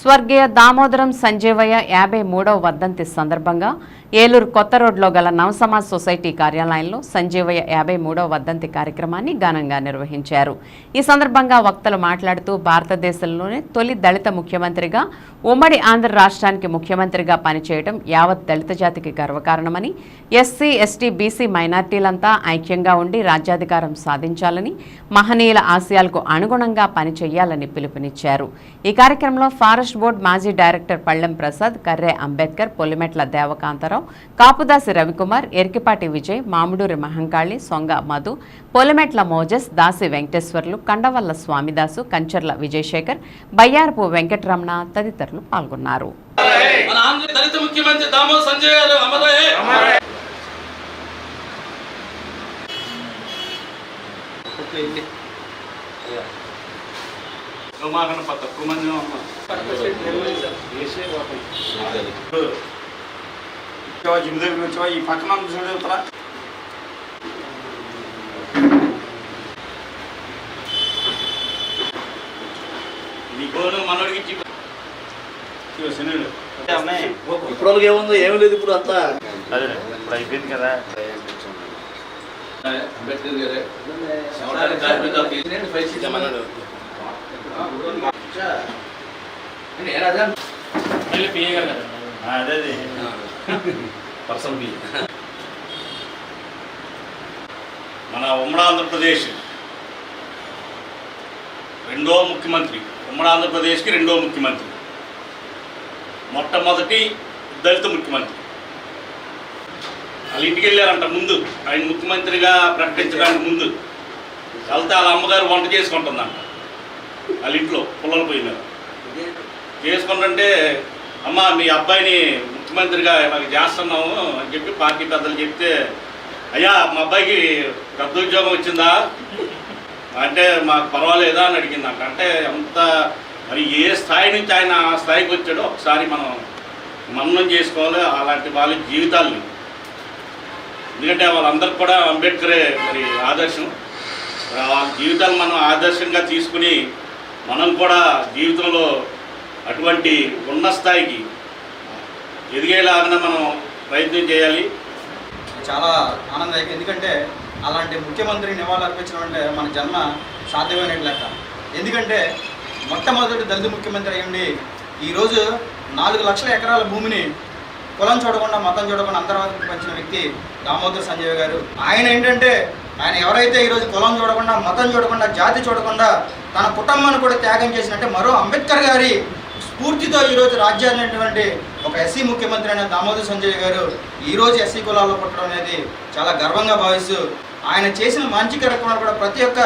స్వర్గీయ దామోదరం సంజీవయ్య యాభై మూడవ వర్ధంతి సందర్భంగా ఏలూరు కొత్త రోడ్లో గల నవసమాజ్ సొసైటీ కార్యాలయంలో సంజీవయ్య యాభై మూడవ వర్ధంతి కార్యక్రమాన్ని ఘనంగా నిర్వహించారు. ఈ సందర్భంగా వక్తలు మాట్లాడుతూ భారతదేశంలోనే తొలి దళిత ముఖ్యమంత్రిగా ఉమ్మడి ఆంధ్ర రాష్ట్రానికి ముఖ్యమంత్రిగా పనిచేయడం యావత్ దళిత జాతికి గర్వకారణమని ఎస్సీ ఎస్టీ బీసీ మైనార్టీలంతా ఐక్యంగా ఉండి రాజ్యాధికారం సాధించాలని మహనీయుల ఆశయాలకు అనుగుణంగా పనిచేయాలని పిలుపునిచ్చారు. ఈ కార్యక్రమంలో ఫారెస్ట్ బోర్డు మాజీ డైరెక్టర్ పళ్ళెం ప్రసాద్ కర్రే అంబేద్కర్ పొలిమెట్ల దేవకాంతరావు కాపుదాసి రవికుమార్ ఎరికిపాటి విజయ్ మామిడూరి మహంకాళి సొంగ మధు పొలిమెట్ల మోజస్ దాసి వెంకటేశ్వర్లు కండవల్ల స్వామిదాసు కంచర్ల విజయశేఖర్ బయ్యారపు వెంకటరమణ తదితరులు పాల్గొన్నారు. మన జిమ్ దగ్గరికి వచ్చావా ఈ పక్కన ఉంది చూడు ఇవతల. నీ గోను మనోడికి ఇచ్చి ఇదిగో శనుడు. అదే అమ్మాయి. ఇప్పుడు ఏముంది ఏమి లేదు ఇప్పుడు అంతా అదే ఇప్పుడు అయిపోయింది కదా అంబేద్కర్ గారే అదే. పర్సన్ మన ఉమ్మడి ఆంధ్రప్రదేశ్. రెండో ముఖ్యమంత్రి. ఉమ్మడి ఆంధ్రప్రదేశ్కి రెండో ముఖ్యమంత్రి. మొట్టమొదటి దళిత ముఖ్యమంత్రి. వాళ్ళ ఇంటికి వెళ్ళారంట ముందు. ఆయన ముఖ్యమంత్రిగా ప్రకటించడానికి ముందు. వెళ్తే వాళ్ళ అమ్మగారు వంట చేసుకుంటుందంట. వాళ్ళ ఇంట్లో పుల్లల మీద చేసుకుంటుంటే అమ్మ మీ అబ్బాయిని ముఖ్యమంత్రిగా మాకు చేస్తున్నాము అని చెప్పి పార్టీ పెద్దలు చెప్తే అయ్యా మా అబ్బాయికి పెద్ద ఉద్యోగం వచ్చిందా? అంటే మాకు పర్వాలేదా అని అడిగింది అంట అంటే అంత మరి ఏ స్థాయి నుంచి ఆయన ఆ స్థాయికి వచ్చాడో ఒకసారి మనం మననం చేసుకోవాలి. అలాంటి వాళ్ళ జీవితాల్ని. ఎందుకంటే వాళ్ళందరికీ కూడా అంబేద్కరే మరి ఆదర్శం. వాళ్ళ జీవితాలు మనం ఆదర్శంగా తీసుకుని మనం కూడా జీవితంలో అటువంటి ఉన్న స్థాయికి ఎదిగేలాగా మనం ప్రయత్నం చేయాలి. చాలా ఆనందదాయకం. ఎందుకంటే అలాంటి ముఖ్యమంత్రి నివాళులు అర్పించడం అంటే మన జన్మ సాధ్యమైన లెక్క ఎందుకంటే మొట్టమొదటి దళిత ముఖ్యమంత్రి అయ్యండి ఈరోజు నాలుగు లక్షల ఎకరాల భూమిని కులం చూడకుండా మతం చూడకుండా అంతర్వాదం పంచిన వ్యక్తి దామోదర్ సంజయ్ గారు. ఆయన ఏంటంటే ఆయన ఎవరైతే ఈరోజు కులం చూడకుండా మతం చూడకుండా జాతి చూడకుండా తన కుటుంబాన్ని కూడా త్యాగం చేసినట్టే మరో అంబేద్కర్ గారి స్ఫూర్తితో ఈరోజు రాజ్యాన్ని అనేటువంటి ఒక ఎస్సీ ముఖ్యమంత్రి అయిన దామోదర్ సంజయ్ గారు ఈరోజు ఎస్సీ కులాల్లో పుట్టడం అనేది చాలా గర్వంగా భావిస్తూ ఆయన చేసిన మంచి కార్యక్రమాలు కూడా ప్రతి ఒక్క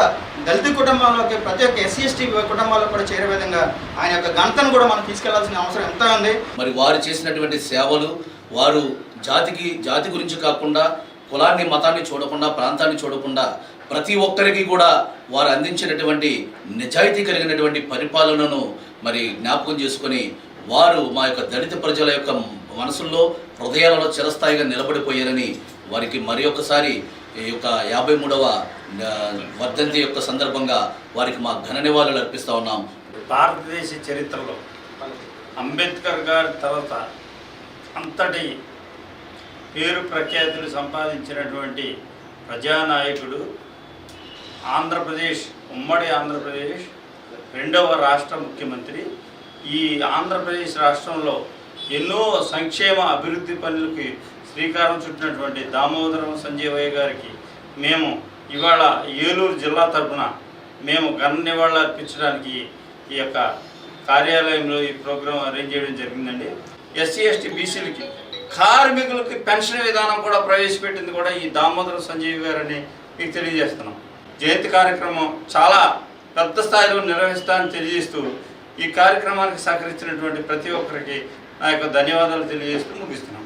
దళిత కుటుంబాల్లోకి ప్రతి ఒక్క ఎస్సీ ఎస్టీ కుటుంబాల్లో కూడా చేరే విధంగా ఆయన యొక్క ఘనతను కూడా మనం తీసుకెళ్ళాల్సిన అవసరం ఎంత ఉంది. మరి వారు చేసినటువంటి సేవలు వారు జాతికి జాతి గురించి కాకుండా కులాన్ని మతాన్ని చూడకుండా ప్రాంతాన్ని చూడకుండా ప్రతి ఒక్కరికి కూడా వారు అందించినటువంటి నిజాయితీ కలిగినటువంటి పరిపాలనను మరి జ్ఞాపకం చేసుకొని వారు మా యొక్క దళిత ప్రజల యొక్క మనసుల్లో హృదయాలలో చిరస్థాయిగా నిలబడిపోయారని వారికి మరి ఒకసారి ఈ యొక్క యాభై మూడవ వర్ధంతి యొక్క సందర్భంగా వారికి మా ఘన నివాళులు అర్పిస్తూ ఉన్నాం. భారతదేశ చరిత్రలో అంబేద్కర్ గారి తర్వాత అంతటి పేరు ప్రఖ్యాతులు సంపాదించినటువంటి ప్రజానాయకుడు ఆంధ్రప్రదేశ్ ఉమ్మడి ఆంధ్రప్రదేశ్ రెండవ రాష్ట్ర ముఖ్యమంత్రి. ఈ ఆంధ్రప్రదేశ్ రాష్ట్రంలో ఎన్నో సంక్షేమ అభివృద్ధి పనులకి శ్రీకారం చుట్టినటువంటి దామోదరం సంజీవయ్య గారికి మేము ఇవాళ ఏలూరు జిల్లా తరఫున మేము ఘన నివాళులు అర్పించడానికి ఈ యొక్క కార్యాలయంలో ఈ ప్రోగ్రాం అరేంజ్ చేయడం జరిగిందండి. ఎస్సీ ఎస్టీ బీసీలకి కార్మికులకి పెన్షన్ విధానం కూడా ప్రవేశపెట్టింది కూడా ఈ దామోదరం సంజీవ్ గారని మీకు తెలియజేస్తున్నాం. జయంతి కార్యక్రమం చాలా పెద్ద స్థాయిలో నిర్వహిస్తానని తెలియజేస్తూ ఈ కార్యక్రమానికి సహకరించినటువంటి ప్రతి ఒక్కరికి నా యొక్క ధన్యవాదాలు తెలియజేస్తూ ముగిస్తున్నాం.